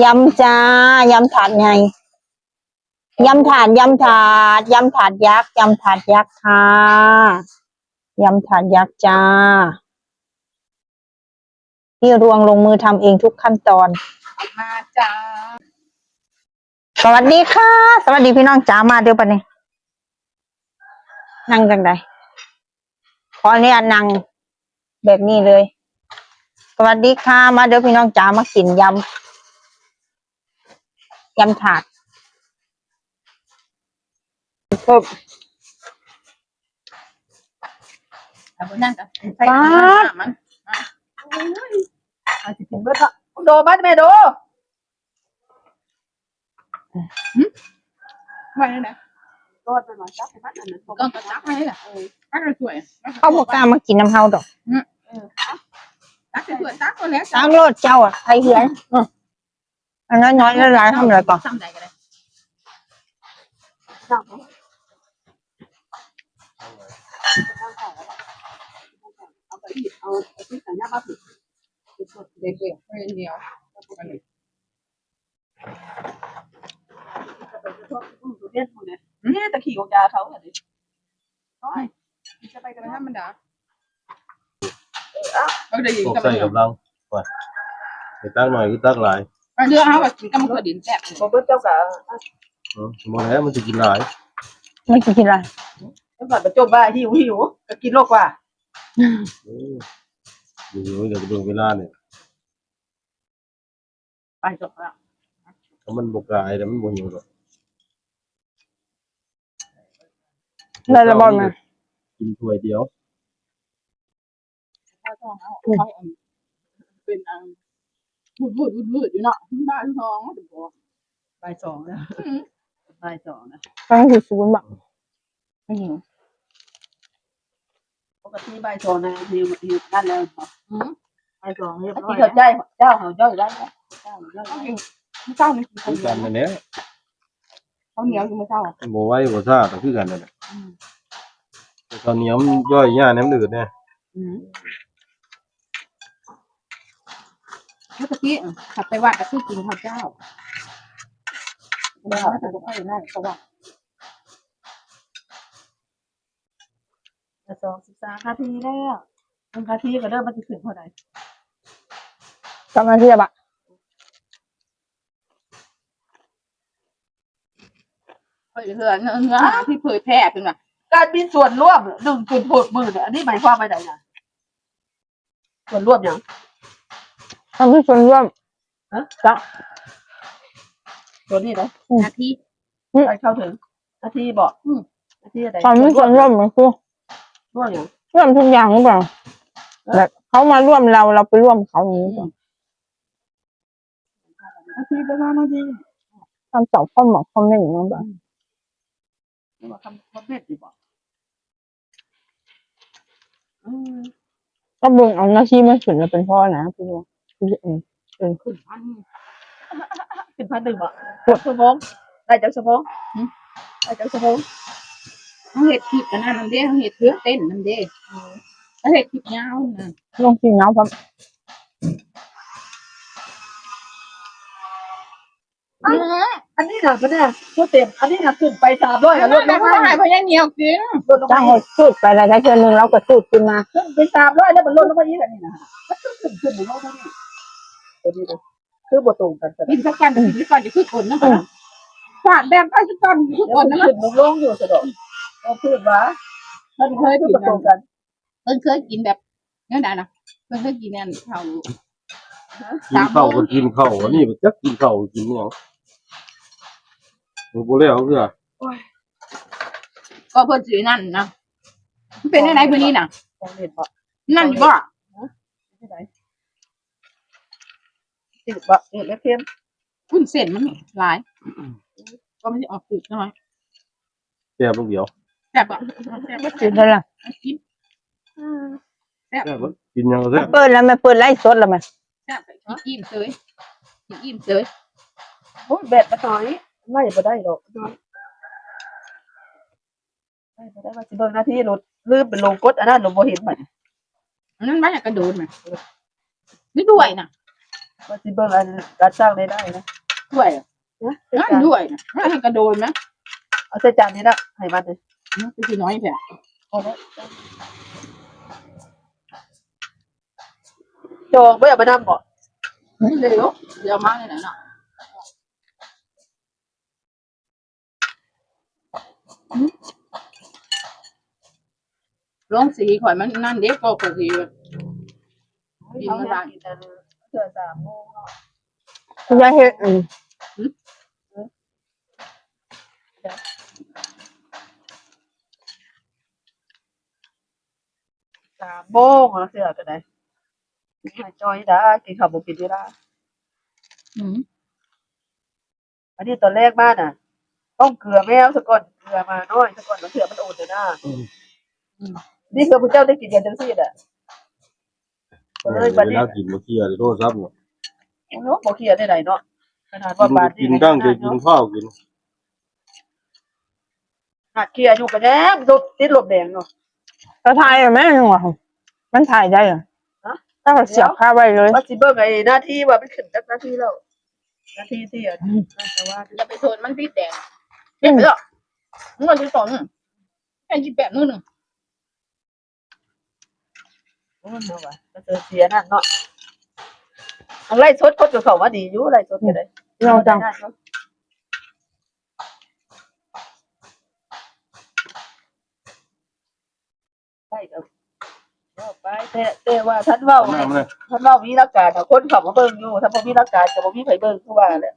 ยำจ้ายำถาดไงยำถาดยำถาดยำถาดยักษ์ยำถาดยักษ์ค่ะยำถาดยักษ์จ้า พี่รวงลงมือทำเองทุกขั้นตอนมาจ้า สวัสดีค่ะ สวัสดีพี่น้องจ๋ามาเดี๋ยวปะเนี่ยนั่งกันไดขออนุญาตนั่งแบบนี้เลย สวัสดีค่ะ มาเดี๋ยวพี่น้องจ๋ามากินยำ ยำถาดครับเอาไปนั่งกันใส่น้ำมันมาโอ้ยเอาสิกินเบิดละโดบ้านแม่โดหึไม่ได้นะก็ไปมาจับให้บ้านอันนั้นก็กระจับให้ล่ะเออตักให้สวยเขาบอกกล้ามากินน้ำเฮาดอกตักสวยตักก็แล้วตามโลดเจ้าอะใครเหียน อืมอันน้อยน้อยๆละลายๆทำอะไรก่อนทำได้ก็ได้เอาไปที่เอาไปที่สัญญาบ้านผิดเด็กๆไม่เหนียวอันนี้จะไปชอบอุ้มตัวเล่นคนเนี่ยนี่ตะขี่ของยาเขาเหรอดิโอ้ยจะไปจะกันไปไหมทำมันด่าเอาได้ยินต้องกับใส่กำลังไปไปตักหน่อยก็ตักหลาย เรื่องเขาแบบกินกับมะเขือดินแซ่บผมเป็นเจ้ากะเออมองแล้วมันจะกินหลายไม่กินอะไรเจ้าก่อนประจบบ้าหิวหิวก็กินโลกว่าเอออยู่ๆเดี๋ยวจะเบิ่งเวลาเนี่ยไปจบแล้วถ้ามันบกกายแต่มันบ่หิวหรอกเลยละบอลมากินถ้วยเดียวเขาต้องเอาเขาเป็นอัน บูดบูดบูดบูดอยู่เนาะบ้านทองถูกบ่ไปสองแล้วไปสองนะฟังคือศูนย์แบบอืมปกติใบสองนะหิวหิวนั่นแล้วอืมใบสองเรียบร้อยที่เขาใจเจ้าเขาย่อยได้เจ้าย่อยเขาได้เองเจ้านี่กินคือกันนั่นแหละเขาเหนียวอยู่เมื่อเช้ามันบ่ไหวบ่ซ่าก็คือกันนั่นแหละแต่ตอนเหนียวมันย่อยยากแหนมดืดเนี่ย อื มเมื่อกี้ขับไปวัดก็คือกินข้าวเจ้าแล้วแต่ก็ไม่นั่นเพราะว่าสองสิบสามนาทีแล้วหนึ่งนาทีก็เริ่มมันจะถึงเท่าไหร่กำลังที่จะบะเผยเถื่อนเนื้อที่เผยแพร่ขึ้นมาการมีส่วนร่วมหนึ่งจุดหกหมื่นเนี่ยอันนี้หมายความว่าไงนะส่วนร่วมอย่าง ทำให้ส่วนร่วมฮะ จ้ะ ตัวนี้นะนาทีไปเข้าถึงนาทีบอกนาทีอะไรทำให้ส่วนร่วมมันคือร่วมอย่าง ร่วมทุกอย่างหรือเปล่าแบบเขามาร่วมเราเราไปร่วมเขาอย่างนี้หรือเปล่านาทีประมาณนาทีคำตอบข้อหมอกคอมเมนต์นะแบบนี่ว่าคำคำเม็ดดีบอกอืมก็เบิ่งเอาหน้าที่มาถึงเราเป็นพ่อนะพี่ว่าพี่ เองขึ้นพันสิบพันหนึ่งบอกปวดสมองได้จากสมองได้จากสมองเขาเห็ดคลิปกันนะน้ำเด้เขาเห็ดเพื่อเต้นน้ำเด้เขาเห็ดคลิปยาวนะลงสีเงาครับอันนี้หนักปะเนี่ยพูดเต็มอันนี้หนักขึ้นไปสามร้อยแล้วลรดถลแม่งมาหายเพราะยังเหนียวจริงลดลงจ้ามาสูดไปแล้วได้เชิญหนึ่งเราก็สูดขึ้นมาขึ้นเป็นสามร้อยแล้วมันลดลงมาอีกอันนี้นะมันขึ้นขึ้นขึ้นลงมานี่ ตัวนี้นะคือบตรงกันแต่กินสักวันกินสักวันจะขึ้นคนนะฝาดแบบไปสักวันขึ้นแล้วคนมันนะขึ้นลงลงอยู่สะดอกเอาพูดว่าเพิ่นเคยคืกิอนบตรงกันเพิ่นเคยกินแบบนั่นได้นะเพิ่นเคยกินนั่นเขากินข้าวก็กินข้าวอันนี้มันจักกินข้าวกินหยังบ่แล้วคือก็เพิ่นซื้อนั่นนะเป็นอะไรพวกนี้น่ะของเด็ดบอกนั่นอยู่บ่ ที่ไหนติดบอกเด็ดและเค็มคุณเส้นมันหลายก็ไม่ได้ออกตึกน้อยแซ่บลูกเดียวแต่บ่แต่กินแล้วล่ะกินแต่แซ่บบ่กินหยังก็แซ่บเปิดแล้วไม่เปิดไล่สดแล้วไหมแต่อิ่มเสยอิ่มเสยโอ้ยแบบมาหน่อยไม่มาได้หรอกน้อยไม่มาได้ว่าสิบนาทีรถลืมเป็นลงกดอันนั้นหนูบ่เห็นมันอันนั้นว่าจะกระโดดมาไม่ด้วยน่ะ ว่าสิเบิ่งอันการสร้างรายได้นะด้วยอะนะนั่นด้วยนะให้กระโดดไหมเอาใส่จานนี้ละให้มันเลยนี่คือน้อยแท้พอแล้วจองไม่เอามานั่งบ่เร็วเดี๋ยวมาเลยนะเนาะลงสีข่อยมันนั่นเด็กก็กว่าสี กินมาได้กินแต่ เกือสามโมงเนาะคุณยาเฮ็ดอืมสามโมงแล้วเสือกันได้หายจอยได้กินข้าวบุกินได้ละอืมอันนี้ตอนแรกบ้านอะ ต้องเกลือแมวสะก่อนเกลือมาน้อยสะก่อนมันเสือมันโอดเลยนะนี่คือพระเจ้าได้กินเดือนจังซี่อะ เลยบัดเวนี้ลากินมาเคียร์โทรศัพท์เนี่ยโอ้โหบ่เครียดได้ไหนเนาะขนาดว่าบาทกินตั้งใจกินข้าวกินหัดเครียดอยู่กันแน่ลบติดลบแดงเนาะเราถ่ายเหรอแม่ยังวะมันถ่ายได้เหรอฮะถ้าเราเสียบค่าไว้เลยว่าสิเบิ่งไอ้หน้าที่ว่ามันขึ้นจากหน้าที่แล้วหน้าที่ที่อะแต่ว่าจะไปโซนมันพี่แดงเจ็บไปหรอกมึงก็จะสอนแค่ยี่แปดนู่นหนึ่ง โอ้ยเนาะว่ะก็เจอเสียนั่นเนาะอันไล่สดคนกับเขาว่าดีอยู่ไล่สดก็ได้ลองจัง ไปเอาเอาไปแต่แต่ว่าท่านเว้าเอาหน้ามาเลยท่านเว้ามีหลักการเอาคนเขับมาเบิ่งอยู่ถ้าบ่มีหลักการก็บ่มีไผเบิ่งคือว่าแหละ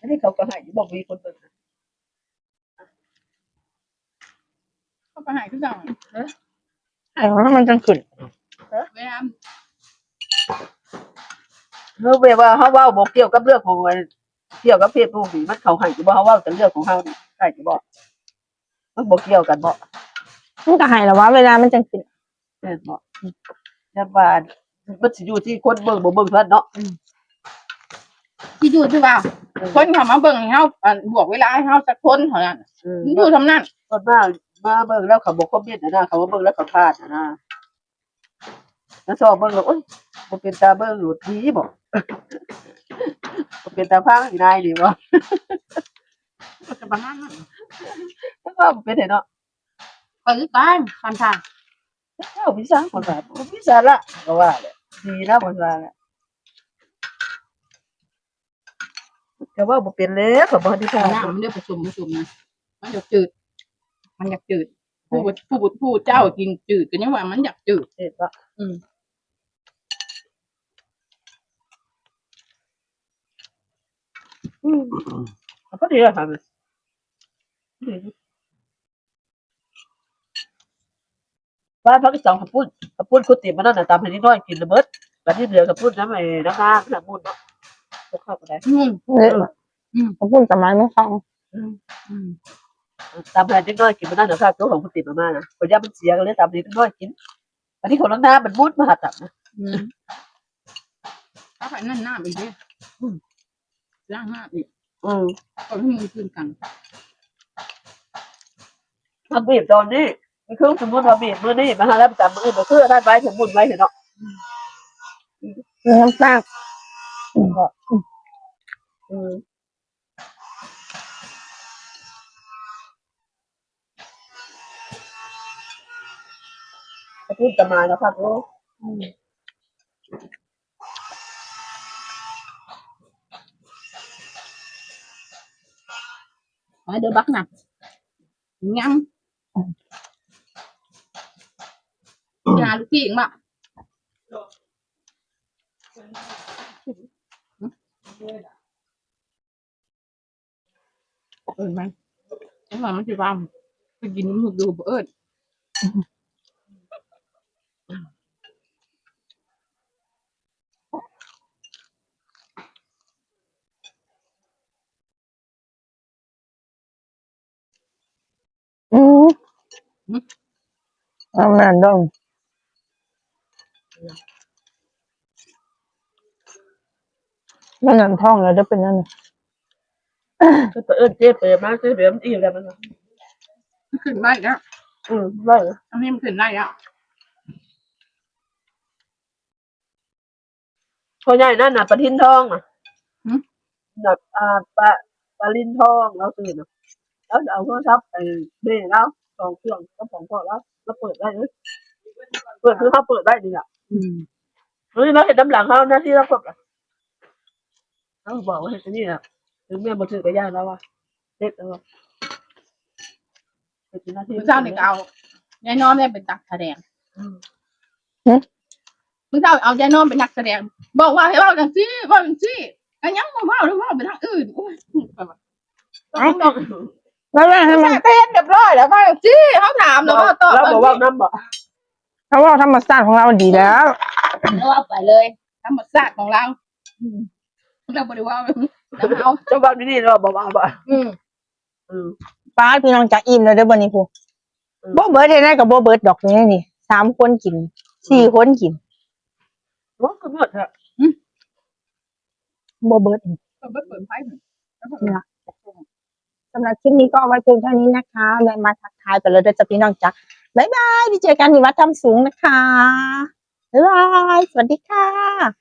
อันนี้เขาก็ให้บ่มีคนเบิ่งนะเข้าไปหายทุกอย่างไอ้ ของมันจังขึ้นเวลาเฮาเว้ว่าเฮาเว้าบ่เกี่ยวกับเรื่องของไอ้เกี่ยวกับเพศผู้นี่มันเขาให้อยู่บ่เฮาเว้าแต่เรื่องของเฮานี่ใช่อยู่บ่มันบ่เกี่ยวกันบ่มันก็ใหายแล้ววะเวลามันจังขึ้นแม่นบ่ยันว่ามันสิอยู่ที่คนเบิ่งบ่เบิ่งเท่านั้นเนาะที่อยู่ที่ว่าคนเขามาเบิ่งให้เฮาอ่าบวกเวลาให้เฮาสักคนเท่านั้นเออมันอยู่ทำนั่นส่วนมาก มาเบิ่งแล้วเขาบ่คอมเมนต์นะนะเขามาเบิ่งแล้วเขาพลาดนะนะแล้วสอบเบิ่งแล้วโอ๊ยบ่เป็นตาเบิ่งหลุดดีบ่บ่เป็นตาพังอีนายนี่บ่ก็จะประมาณนั้นถ้าว่าบ่เป็นไดเนาะไปด้วยกันคันทางเจ้าพิสาคนว่าบ่พิสาละก็ว่าแหละดีนะบ่ว่าแหละแต่ว่าบ่เป็นแล้วก็บ่ได้ทาน้ำมันเรียกผสมผสมนะมันอยากจืด มันอยากจืด ผู้บุผู้บุผู้เจ้ากินจืดกันยังว่ามันอยากจืดเฮ็ดบ่อืมอืมก็ดีอะค่ะว่าพักสองขับปุ้นขับปุ้นคุติมันนั่นน่ะตามให้นิดหน่อยกินระเบิดบัดนี้เหลือขับปุ้นน้ำไอ้น้ำนางน้ำมูลเนาะบ่เข้าไปได้นุ่มเนี่ยเขาพูดกับมันไม่ฟังอืม ตามแผนนิดหน่อยกินมันนั่นนะครับตัวของคุณติดมามานะปัญญามันเสียกันเลยตามนิดหน่อยกิน อันนี้ของน้ำน้ำมันมุดมาหัดตับนะอืมถ้าไปนั่นหน้าไปเนี่ยอืมล้างหน้าอีกอืมก็ไม่มีคืนกันทำบีบตอนนี้มีเครื่องสมมุติทำบีบมือนี่มาหาแล้วตามมือมาเพื่อท่านไว้ถึงมุนไว้เถอะเนาะน้ำตาลอืม พูดกันมานะครับโอ้ไปเดี๋ยวบักหนักงั้งยาลูกพี่อีกบ่ะเอินไหมจังหวะมันจะวางไปกินน้ำหมูดูบ่เอิญ อืม เอาแม่นดองมันนั่นท้องแล้วจะเป็นนั่นน่ะคือเอิ้นเจ๊เปิดมาซื้อเดี๋ยวมันอิ่มแล้วมันขึ้นได้แล้วอืมได้อันนี้มันขึ้นได้แล้วพ่อใหญ่นั่นน่ะปลาทินทองอะแบบอ่าปลาปลาลินทองแล้วตื่นอะแล้วเอาโทรศัพท์ไอ้เม่แล้ว สองเครื่องก็สองเครื่องแล้วแล้วเปิดได้เลยเปิดคือเขาเปิดได้ดีอะอืมเฮ้ยเราเห็นน้ำหลังเขาหน้าที่เรากดอะเขาบอกว่าเห็นอันนี่อะถึงแม่มาถือกระยานแล้วว่ะเด็ดแล้วว่ะเป็นหน้าที่มื้อเช้านี่ก็เอายายนอนเนี่ยเป็นนักแสดงอืมมื้อเช้าเอายายนอนเป็นนักแสดง บอกว่าให้เว้าจังซี่เว้าจังซี่อันยังบ่เว้าหรือเว้าไปทางอื่นโอ้ยแบบว่าต้องบอก แล้วแม่ให้มันแม่ก็เฮ็ดเรียบร้อยแล้วว่าจังซี่เขาถามแล้วว่าตอบเราบอกว่าน้ำบอกเขาว่าธรรมชาติของเราดีแล้วแล้วเอาไปเลยธรรมชาติของเราอืมเราบ่ได้ว่าแล้วเอาเจ้าบ้านนี่เราบอกว่าบอกอืมอืมป้าพี่น้องจะอิ่มแล้วเด้อบันนี้พูอืมบ่เบิร์ดได้กับบ่เบิร์ดดอกนี้นี่สามคนกินสี่คนกินว่าก็หมดอะบ่เบิร์ดเปิดเปิดไฟเหมือนสำหรับคลิปนี้ก็เอาไว้เพียงเท่านี้นะคะแม่มาทักทายไปแล้วเด้อจ้ะพี่น้องจ้ะบ๊ายบายไปเจอกันที่วัดทำสูงนะคะบ๊ายบายสวัสดีค่ะ